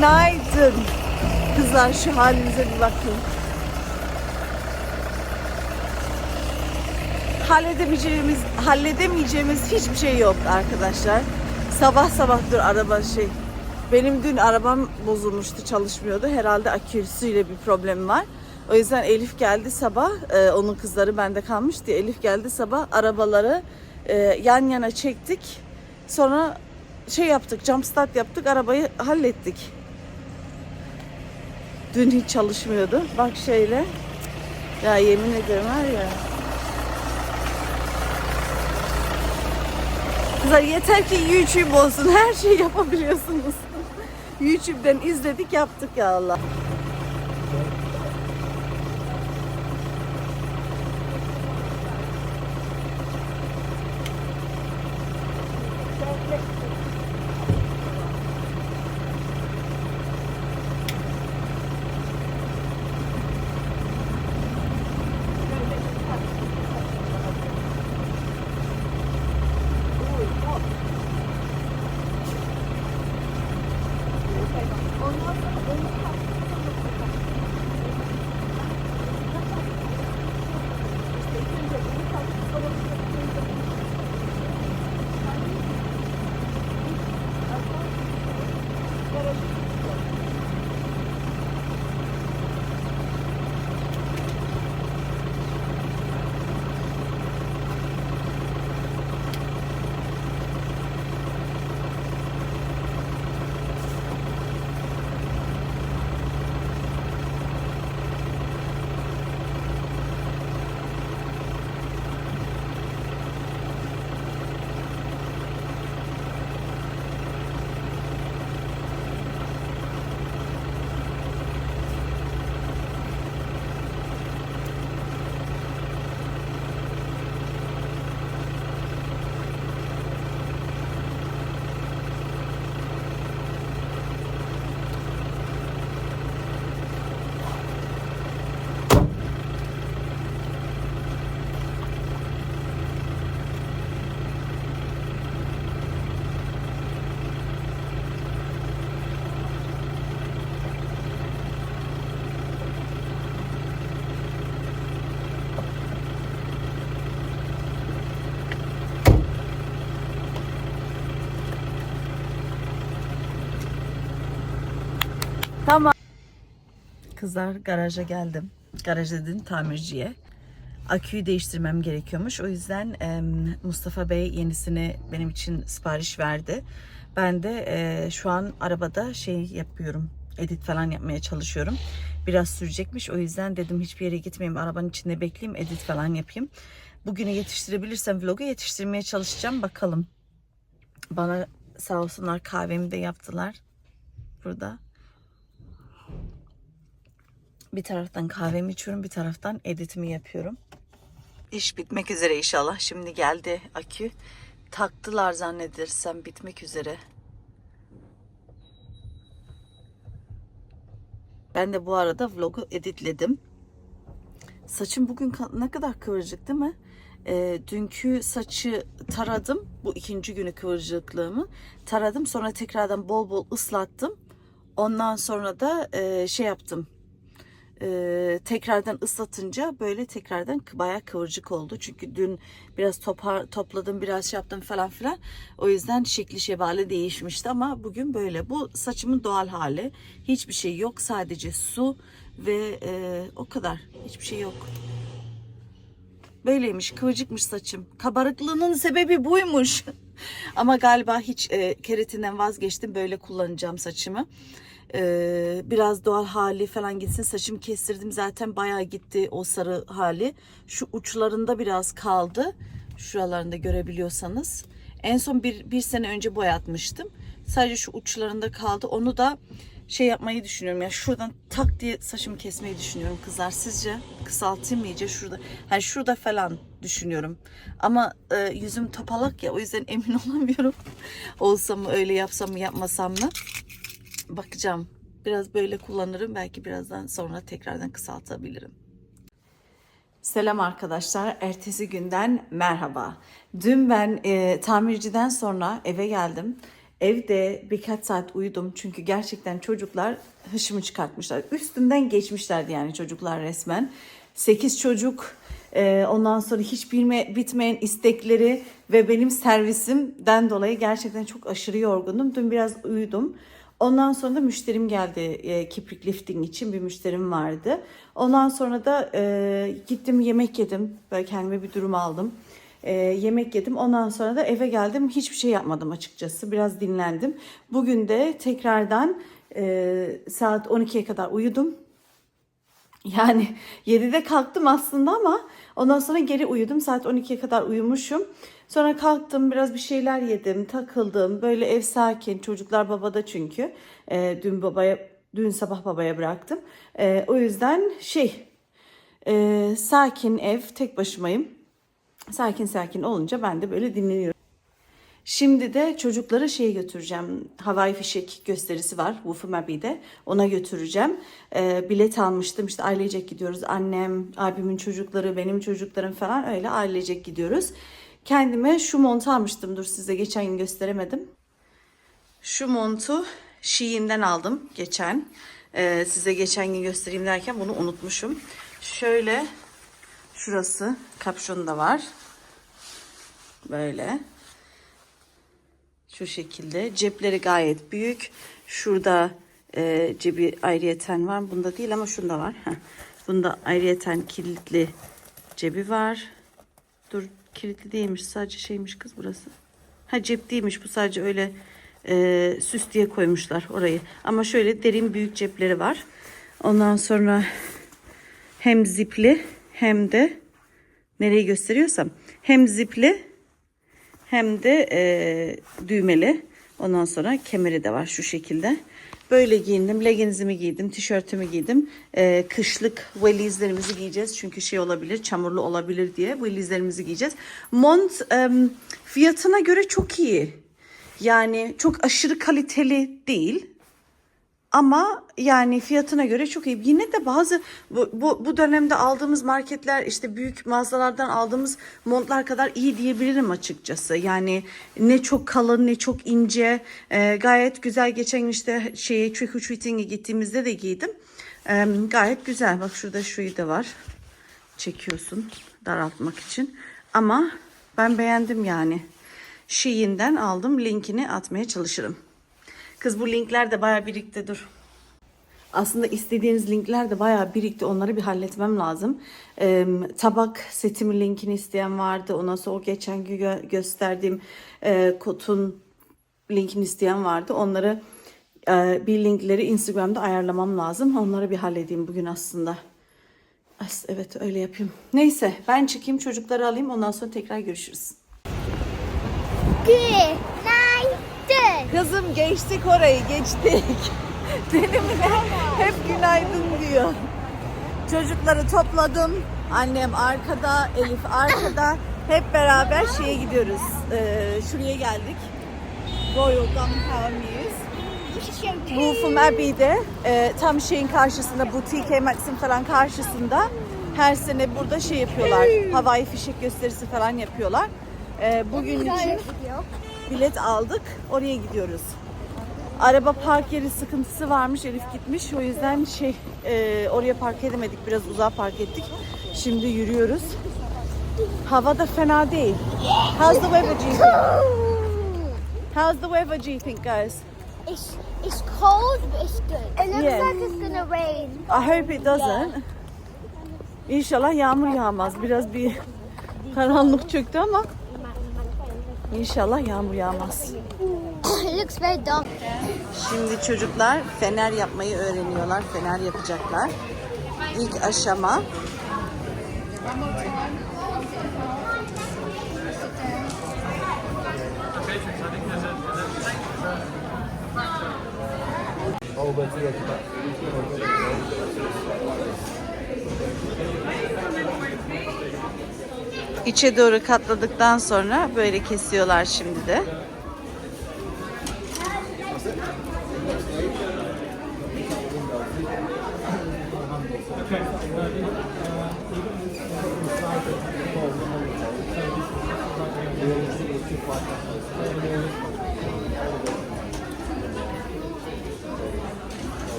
Günaydın. Kızlar şu halinize bir bakın. Halledemeyeceğimiz, halledemeyeceğimiz hiçbir şey yok arkadaşlar. Sabah sabah dur araba şey. Benim dün arabam bozulmuştu, çalışmıyordu. Herhalde aküsüyle bir problem var. O yüzden Elif geldi sabah. e, onun kızları bende kalmış diye Elif geldi sabah. Arabaları e, yan yana çektik. Sonra şey yaptık, jump start yaptık, arabayı hallettik. Dün hiç çalışmıyordu. Bak şöyle. Ya yemin ederim var ya. Kızlar yeter ki YouTube olsun. Her şeyi yapabiliyorsunuz. YouTube'den izledik yaptık ya Allah. Kızlar garaja geldim. Garaj dedin tamirciye. Aküyü değiştirmem gerekiyormuş. O yüzden em, Mustafa Bey yenisini benim için sipariş verdi. Ben de e, şu an arabada şey yapıyorum. Edit falan yapmaya çalışıyorum. Biraz sürecekmiş. O yüzden dedim hiçbir yere gitmeyeyim. Arabanın içinde bekleyeyim. Edit falan yapayım. Bugüne yetiştirebilirsem vlogu yetiştirmeye çalışacağım. Bakalım. Bana sağ olsunlar kahvemi de yaptılar. Burada. Bir taraftan kahvemi içiyorum, bir taraftan editimi yapıyorum. İş bitmek üzere inşallah. Şimdi geldi akü. Taktılar zannedersem bitmek üzere. Ben de bu arada vlogu editledim. Saçım bugün ne kadar kıvırcık değil mi? Ee, dünkü saçı taradım. Bu ikinci günü kıvırcıklığımı. Taradım. Sonra tekrardan bol bol ıslattım. Ondan sonra da e, şey yaptım. E, tekrardan ıslatınca böyle tekrardan bayağı kıvırcık oldu. Çünkü dün biraz topar, topladım, biraz şey yaptım falan filan. O yüzden şekli şebali değişmişti ama bugün böyle. Bu saçımın doğal hali. Hiçbir şey yok. Sadece su ve e, o kadar. Hiçbir şey yok. Böyleymiş, kıvırcıkmış saçım. Kabarıklığının sebebi buymuş. Ama galiba hiç e, keratinden vazgeçtim. Böyle kullanacağım saçımı. E, biraz doğal hali falan gitsin. Saçımı kestirdim zaten bayağı gitti o sarı hali. Şu uçlarında biraz kaldı. Şuralarında görebiliyorsanız. En son bir, bir sene önce boyatmıştım. Sadece şu uçlarında kaldı. Onu da şey yapmayı düşünüyorum. Ya şuradan tak diye saçımı kesmeyi düşünüyorum kızlar. Sizce kısaltayım mı iyice şurada? Yani şurada falan düşünüyorum. Ama e, yüzüm topalak ya o yüzden emin olamıyorum. Olsa mı öyle yapsam mı yapmasam mı? Bakacağım. Biraz böyle kullanırım. Belki birazdan sonra tekrardan kısaltabilirim. Selam arkadaşlar. Ertesi günden merhaba. Dün ben e, tamirciden sonra eve geldim. Evde birkaç saat uyudum çünkü gerçekten çocuklar hışımı çıkartmışlar. Üstümden geçmişlerdi yani çocuklar resmen. 8 çocuk, e, ondan sonra hiç bilme, bitmeyen istekleri ve benim servisimden dolayı gerçekten çok aşırı yorgundum. Dün biraz uyudum. Ondan sonra da müşterim geldi e, kiprik lifting için bir müşterim vardı. Ondan sonra da e, gittim yemek yedim. Böyle kendime bir durum aldım. E, yemek yedim. Ondan sonra da eve geldim. Hiçbir şey yapmadım açıkçası. Biraz dinlendim. Bugün de tekrardan e, saat 12'ye kadar uyudum. Yani 7'de kalktım aslında ama ondan sonra geri uyudum. Saat 12'ye kadar uyumuşum. Sonra kalktım biraz bir şeyler yedim, takıldım. Böyle ev sakin. Çocuklar babada çünkü. Ee, dün babaya dün sabah babaya bıraktım. Ee, o yüzden şey e, sakin ev tek başımayım. Sakin sakin olunca ben de böyle dinleniyorum. Şimdi de çocukları şeye götüreceğim. Havai fişek gösterisi var Wufum Abbey'de. Ona götüreceğim. Ee, bilet almıştım. İşte ailecek gidiyoruz. Annem, abimin çocukları, benim çocuklarım falan öyle ailecek gidiyoruz. Kendime şu montu almıştım. Dur size geçen gün gösteremedim. Şu montu Shein'den aldım geçen. Ee, size geçen gün göstereyim derken bunu unutmuşum. Şöyle şurası kapşonu da var. Böyle. Şu şekilde. Cepleri gayet büyük. Şurada e, cebi ayrıyeten var. Bunda değil ama şunda var. Bunda ayrıyeten kilitli cebi var. Dur kilitli değilmiş. Sadece şeymiş kız burası. Ha cep değilmiş. Bu sadece öyle e, süs diye koymuşlar orayı. Ama şöyle derin büyük cepleri var. Ondan sonra hem zipli hem de nereyi gösteriyorsam hem zipli hem de e, düğmeli. Ondan sonra kemeri de var şu şekilde. Böyle giyindim. Leggingsimi giydim. Tişörtümü giydim. E, kışlık valizlerimizi giyeceğiz. Çünkü şey olabilir, çamurlu olabilir diye valizlerimizi giyeceğiz. Mont e, fiyatına göre çok iyi. Yani çok aşırı kaliteli değil. Ama yani fiyatına göre çok iyi. Yine de bazı bu, bu, bu dönemde aldığımız marketler işte büyük mağazalardan aldığımız montlar kadar iyi diyebilirim açıkçası. Yani ne çok kalın ne çok ince. Ee, gayet güzel. Geçen işte şeye trick or treating'e gittiğimizde de giydim. Ee, gayet güzel. Bak şurada şuyu da var. Çekiyorsun daraltmak için. Ama ben beğendim yani. Shein'den aldım. Linkini atmaya çalışırım. Kız bu linkler de bayağı birikti dur. Aslında istediğiniz linkler de bayağı birikti. Onları bir halletmem lazım. Ee, tabak setimin linkini isteyen vardı. Ondan sonra o geçen gün gö- gösterdiğim e, kotun linkini isteyen vardı. Onları e, bir linkleri Instagram'da ayarlamam lazım. Onları bir halledeyim bugün aslında. As- Evet öyle yapayım. Neyse ben çıkayım çocukları alayım. Ondan sonra tekrar görüşürüz. Günaydın. Kızım geçtik orayı geçtik. Benimle hep günaydın diyor. Çocukları topladım. Annem arkada, Elif arkada. Hep beraber şeye gidiyoruz. Ee, şuraya geldik. Royal Gumtown Muse. Wolfram Abbey'de e, tam şeyin karşısında bu TK Maxim falan karşısında her sene burada şey yapıyorlar. Havai fişek gösterisi falan yapıyorlar. E, bugün için bilet aldık. Oraya gidiyoruz. Araba park yeri sıkıntısı varmış. Elif gitmiş. O yüzden şey e, oraya park edemedik. Biraz uzağa park ettik. Şimdi yürüyoruz. Hava da fena değil. How's the weather do you think? How's the weather do you think guys? It's it's cold, but it's good. It looks Yeah. like it's gonna rain. I hope it doesn't. İnşallah yağmur yağmaz. Biraz bir karanlık çöktü ama inşallah yağmur yağmaz. looks very. Şimdi çocuklar fener yapmayı öğreniyorlar. Fener yapacaklar. İlk aşama İçe doğru katladıktan sonra böyle kesiyorlar şimdi de.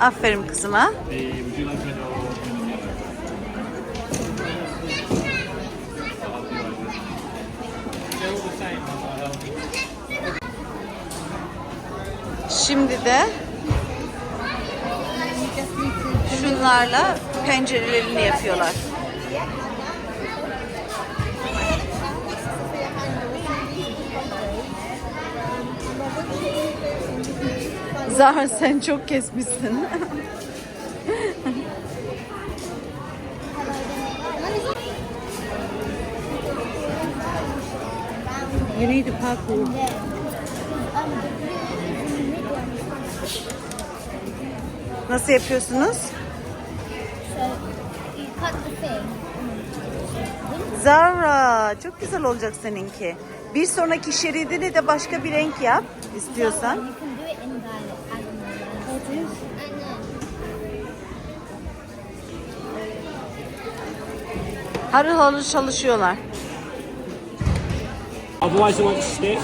Aferin kızıma. Şimdi de şunlarla pencerelerini yapıyorlar. Zahra sen çok kesmişsin. you need to parkour. Nasıl yapıyorsunuz? Thing. Zara çok güzel olacak seninki. Bir sonraki şeridini de başka bir renk yap istiyorsan. Harıl harıl çalışıyorlar. Otherwise, I want to stick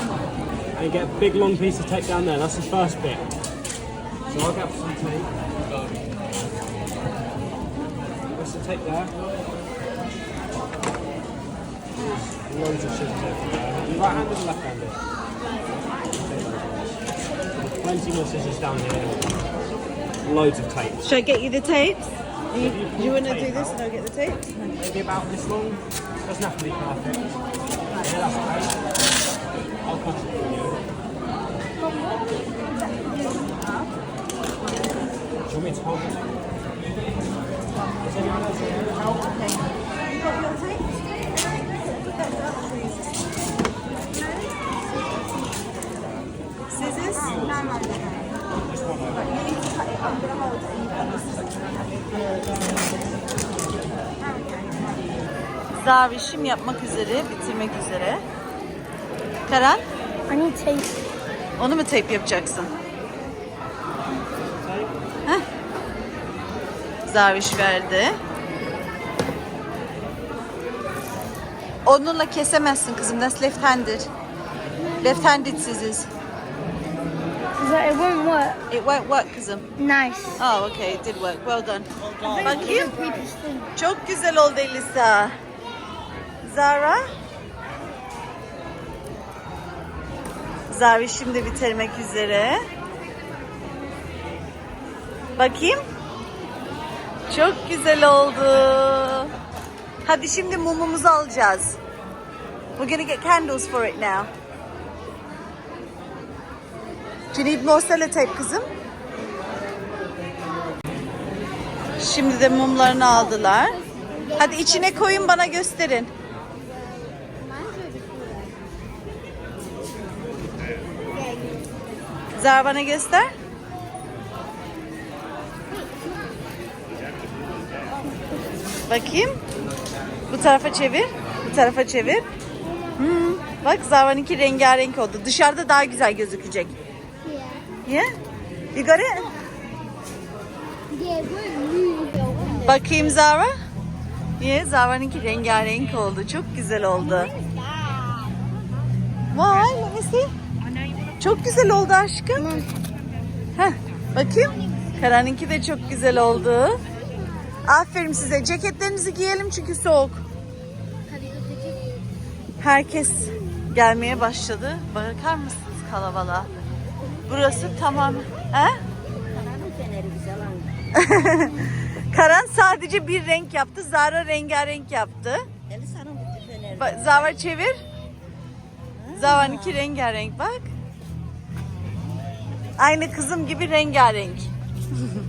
and get a big long piece of tape down there. That's the first bit. So I'll get some tape. What's the tape there? Loads of shit tape. Right-handed or left-handed? Plenty more scissors down here. Loads of tape. Should I get you the tapes? Do you, you you want want to do this out? and I'll get the tapes? Maybe about this long. Doesn't have to be perfect. Yeah, that's okay. I'll cut it for you. Zavişim yapmak üzere, bitirmek üzere. Karan, I need tape. onu mu tape yapacaksın? Zaviş verdi. Onunla kesemezsin kızım. That's left handed. Left handed scissors. It won't work. It won't work kızım. Nice. Oh okay, it did work. Well done. Bakayım. Çok güzel oldu Elisa. Zara. Zavi şimdi bitirmek üzere. Bakayım. Çok güzel oldu. Hadi şimdi mumumuzu alacağız. We're gonna get candles for it now. Do you need more sellotape kızım? Şimdi de mumlarını aldılar. Hadi içine koyun bana gösterin. Zara bana göster. Bakayım. Bu tarafa çevir. Bu tarafa çevir. Hmm, Bak Zarvan'ınki rengarenk oldu. Dışarıda daha güzel gözükecek. Yeah. You got it? Bakayım Zara. Yeah, Zarvan'ınki rengarenk oldu. Çok güzel oldu. Vay, let me see. Çok güzel oldu aşkım. Heh, bakayım. Karan'ınki de çok güzel oldu. Aferin size. Ceketlerinizi giyelim çünkü soğuk. Herkes gelmeye başladı. Bakar mısınız kalabalığa? Burası tamam. He? Karan sadece bir renk yaptı. Zara rengarenk yaptı. Ba- Zara çevir. Zara'nınki rengarenk bak. Aynı kızım gibi rengarenk.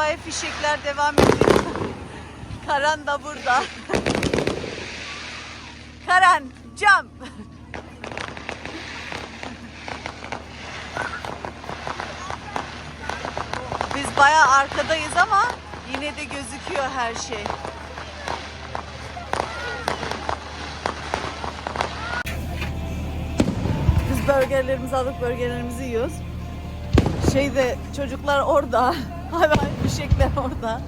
havai fişekler devam ediyor. Karan da burada. Karan, jump. Biz bayağı arkadayız ama yine de gözüküyor her şey. Biz burgerlerimizi aldık, burgerlerimizi yiyoruz. Şeyde çocuklar orada, hayvan fişekler orada.